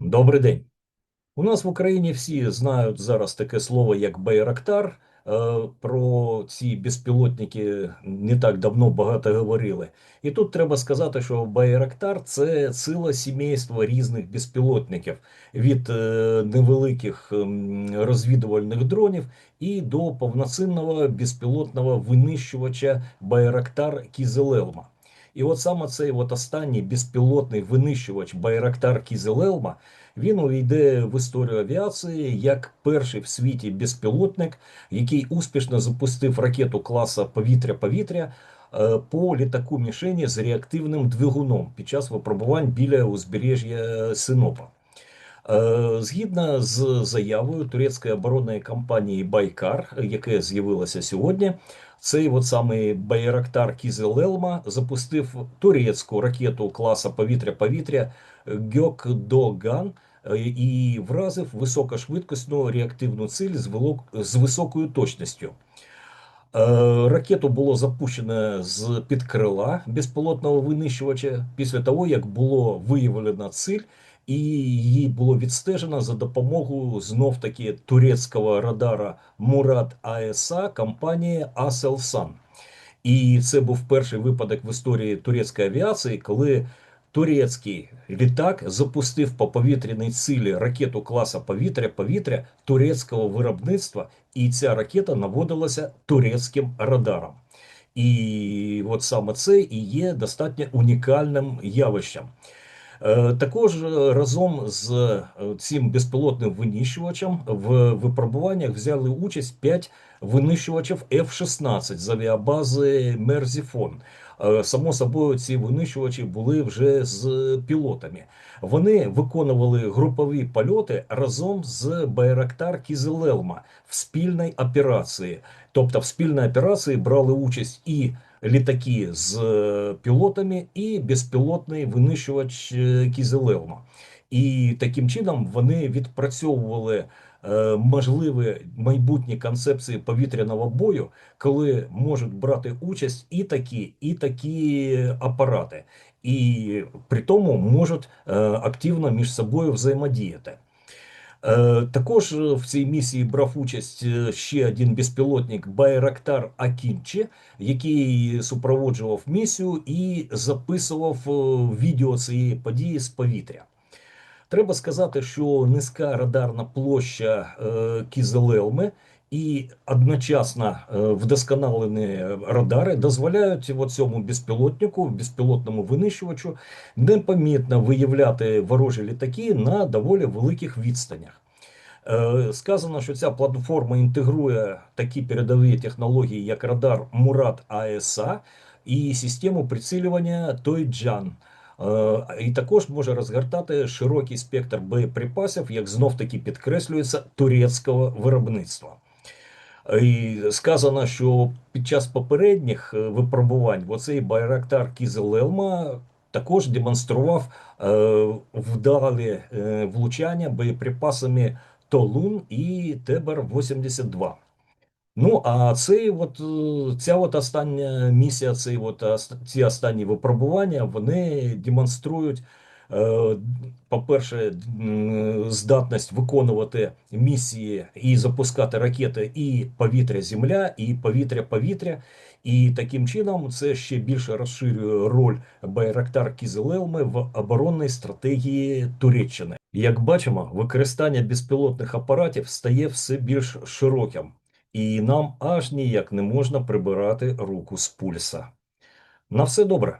Добрий день. У нас в Україні всі знають зараз таке слово, як Байрактар. Е, Про ці безпілотники не так давно багато говорили. І тут треба сказати, що Байрактар це ціле сімейство різних безпілотників від е, невеликих ем, розвідувальних дронів і до повноцінного безпілотного винищувача Байрактар Кізелелма. І от саме цей от останній безпілотний винищувач Байрактар Кізелелма він увійде в історію авіації як перший в світі безпілотник, який успішно запустив ракету класу повітря-повітря е, по літаку мішені з реактивним двигуном під час випробувань біля узбережжя Синопа. Е, Згідно з заявою турецької оборонної компанії Байкар, яке з'явилося сьогодні, цей от самий Байрактар Кізелелма запустив турецьку ракету класу повітря-повітря Гьокдоган і вразив високошвидкісну реактивну ціль з високою точністю. Е, Ракету було запущено з під крила безпілотного винищувача після того, як було виявлено ціль, і її було відстежено за допомогою знов таки турецького радара Мурат АЕСА компанії Aselsan. І це був перший випадок в історії турецької авіації, коли турецький літак запустив по повітряній цілі ракету класу повітря-повітря турецького виробництва, і ця ракета наводилася турецьким радаром. І от саме це і є достатньо унікальним явищем. Е, Також е, разом з е, цим безпілотним винищувачем в випробуваннях взяли участь 5 винищувачів F-16 з авіабази Мерзіфон. Само собою, ці винищувачі були вже з пілотами. Вони виконували групові польоти разом з Байрактар Кізелелма в спільній операції. Тобто, в спільній операції брали участь і літаки з е, пілотами, і безпілотний винищувач е, Кізелелма. І таким чином вони відпрацьовували е, можливі майбутні концепції повітряного бою, коли можуть брати участь і такі, і такі апарати, і при тому можуть активно між собою взаємодіяти. Е, Також е, в цій місії брав участь е, ще один безпілотник Байрактар Акінче, який супроводжував місію і записував відео цієї події з повітря. Треба сказати, що низька радарна площа Кізелелми і одночасно е, вдосконалені радари дозволяють цьому безпілотнику, безпілотному винищувачу непомітно виявляти ворожі літаки на доволі великих відстанях. Е, Сказано, що ця платформа інтегрує такі передові технології, як радар Мурат АЕСА і систему прицілювання Тойджан. Е, І також може розгортати широкий спектр боєприпасів, як знов таки підкреслюється, турецького виробництва. І сказано, що під час попередніх е, випробувань оцей Байрактар Кізелелма також демонстрував е, вдалі е, влучання боєприпасами Толун і Тебер-82. Ну, а цей от, ця от остання місія, цей от, ці останні випробування, вони демонструють, по-перше, здатність виконувати місії і запускати ракети і повітря-земля, і повітря-повітря. І таким чином це ще більше розширює роль Байрактар Кізелелми в оборонній стратегії Туреччини. Як бачимо, використання безпілотних апаратів стає все більш широким і нам аж ніяк не можна прибирати руку з пульса. На все добре.